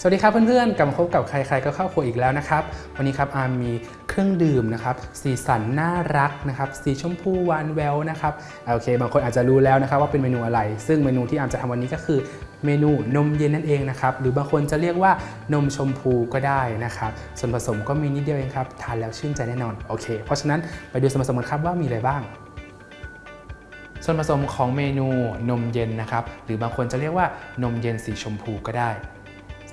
สวัสดีครับเพื่อนๆกลับมาพบกับใครๆก็เข้าครัวอีกแล้วนะครับ วันนี้ครับอาร์มมีเครื่องดื่มนะครับสีสันน่ารักนะครับสีชมพูหวานแววนะครับโอเค บางคนอาจจะรู้แล้วนะครับว่าเป็นเมนูอะไร ซึ่งเมนูที่อาร์มจะทำวันนี้ก็คือเมนูนมเย็นนั่นเองนะครับหรือบางคนจะเรียกว่านมชมพูก็ได้นะครับส่วนผสมก็มีนิดเดียวเองครับทานแล้วชื่นใจแน่นอนโอเค เพราะฉะนั้นไปดูส่วนผสมกันครับว่ามีอะไรบ้างส่วนผสมของเมนูนมเย็นนะครับหรือบางคนจะเรียกว่านมเย็นสีชมพูก็ได้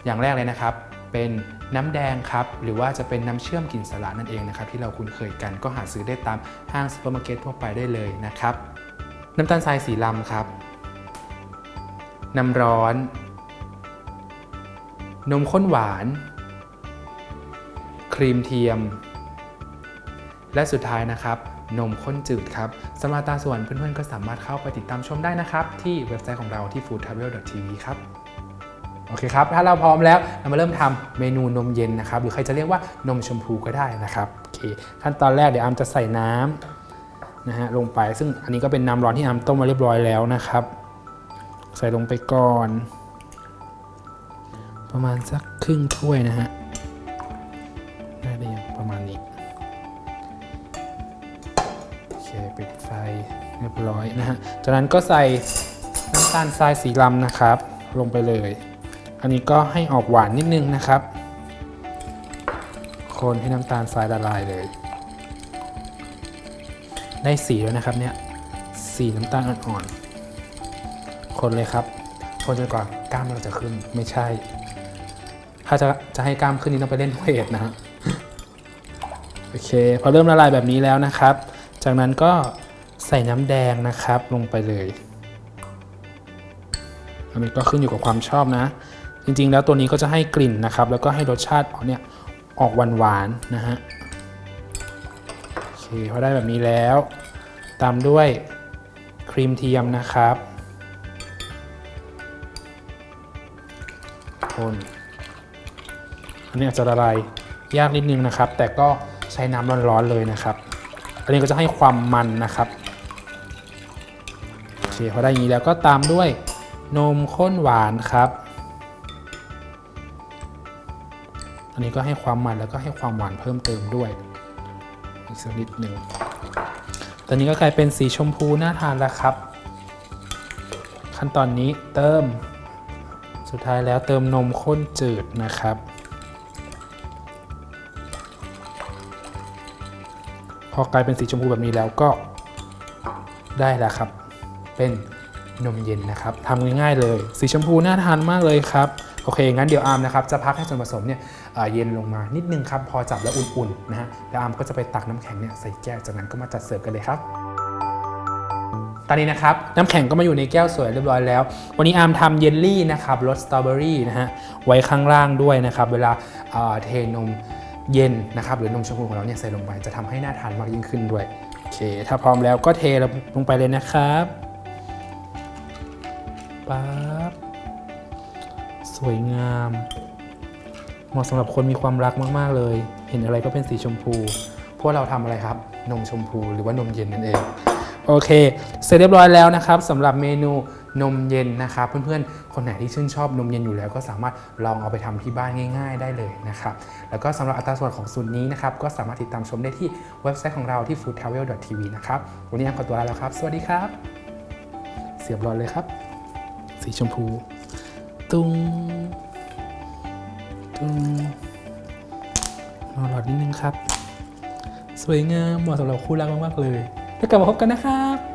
อย่างแรกเลยนะครับ เป็นน้ำแดงครับ หรือว่าจะเป็นน้ำเชื่อมกลิ่นสาระนั่นเองนะครับ ที่เราคุ้นเคยกันก็หาซื้อได้ตามห้างซูเปอร์มาร์เก็ตทั่วไปได้เลยนะครับ น้ำตาลทรายสีลำครับ น้ำร้อน นมข้นหวาน ครีมเทียม และสุดท้ายนะครับนมข้นจืดครับสำหรับตาส่วนเพื่อนๆก็สามารถเข้าไปติดตามชมได้นะครับ ที่เว็บไซต์ของเราที่ foodtravel.tv ครับ โอเคครับ ถ้าเราพร้อมแล้วเรามาเริ่มทำเมนูนมเย็นนะครับ หรือใครจะเรียกว่านมชมพูก็ได้นะครับโอเคขั้นตอนแรกเดี๋ยวอามจะใส่น้ำนะฮะลงไป ซึ่งอันนี้ก็เป็นน้ำร้อนที่อามต้มมาเรียบร้อยแล้วนะครับ ใส่ลงไปก่อน ประมาณสักครึ่งถ้วยนะฮะได้ได้ยังประมาณนี้โอเคปิดไฟเรียบร้อยนะฮะจากนั้นก็ใส่น้ำตาลทรายสีลำนะครับ ลงไปเลย อันนี้ก็ให้ออกหวานนิดนึงนะครับ คนให้น้ำตาลทรายละลายเลย ได้สีแล้วนะครับเนี่ย สีน้ำตาลอ่อนๆ คนเลยครับ คนจนกว่ากล้ามเราจะขึ้น ไม่ใช่ ถ้าจะจะให้กล้ามขึ้นนี่ต้องไปเล่นเวทนะฮะ โอเค พอเริ่มละลายแบบนี้แล้วนะครับ จากนั้นก็ใส่น้ำแดงนะครับลงไปเลยอันนี้ก็ขึ้นอยู่กับความชอบนะ จริงๆ แล้วตัวนี้ก็จะให้กลิ่นนะครับ แล้วก็ให้รสชาติออกเนี่ยออกหวานๆนะฮะโอเคพอได้แบบนี้แล้ว ตามด้วยครีมเทียมนะครับคนอันนี้อาจจะละลายยากนิดนึงนะครับ แต่ก็ใช้น้ำร้อนๆเลยนะครับ อันนี้ก็จะให้ความมันนะครับโอเคพอได้อย่างนี้แล้วก็ตามด้วยนมข้นหวานครับ นนี้ก็ให้ความมันแล้วก็ให้ความหวานเพิ่มเติมด้วยอีกสักนิดหนึ่งตอนนี้ก็กลายเป็นสีชมพูน่าทานแล้วครับ ขั้นตอนนี้เติม สุดท้ายแล้วเติมนมข้นจืดนะครับ พอกลายเป็นสีชมพูแบบนี้แล้วก็ได้แล้วครับ เป็นนมเย็นนะครับทำง่ายๆเลย สีชมพูน่าทานมากเลยครับ โอเค งั้นเดี๋ยวอาร์มนะครับจะพักให้ส่วนผสมเนี่ยเย็นลงมานิดนึงครับพอจับแล้วอุ่นๆนะฮะแล้วอาร์มก็จะไปตักน้ำแข็งเนี่ยใส่แก้วจากนั้นก็มาจัดเสิร์ฟกันเลยครับตอนนี้นะครับน้ำแข็งก็มาอยู่ในแก้วสวยเรียบร้อยแล้ว วันนี้อาร์มทำเยลลี่นะครับรสสตรอเบอรี่นะฮะไว้ข้างล่างด้วยนะครับเวลาเทนมเย็นนะครับหรือนมชมพูของเราเนี่ยใส่ลงไปจะทำให้หน่าทานมากยิ่งขึ้นด้วยโอเค ถ้าพร้อมแล้วก็เทลงไปเลยนะครับปั๊บ วยงาม เหมาะสำหรับคนมีความรักมาก ๆ เลย เห็นอะไรก็เป็นสีชมพูเพราะว่าเราทำอะไรครับ นมชมพูหรือว่านมเย็นนั่นเอง โอเค เสร็จเรียบร้อยแล้วนะครับสำหรับเมนูนมเย็นนะครับเพื่อนๆ คนไหนที่ชื่นชอบนมเย็นอยู่แล้ว ก็สามารถลองเอาไปทำที่บ้านง่าย ๆ ได้เลยนะครับแล้วก็สำหรับอัตราส่วนของสูตรนี้นะครับก็สามารถติดตามชมได้ที่เว็บไซต์ของเราที่ foodtravel.tv นะครับวันนี้แอมขอตัวลาแล้วครับ สวัสดีครับ เสียบรอนเลยครับ สีชมพู ตุ้งตุ้งรอหลอดนิดนึงครับ สวยงามเหมาะสำหรับคู่รักมากๆเลย แล้วกลับมาพบกันนะครับ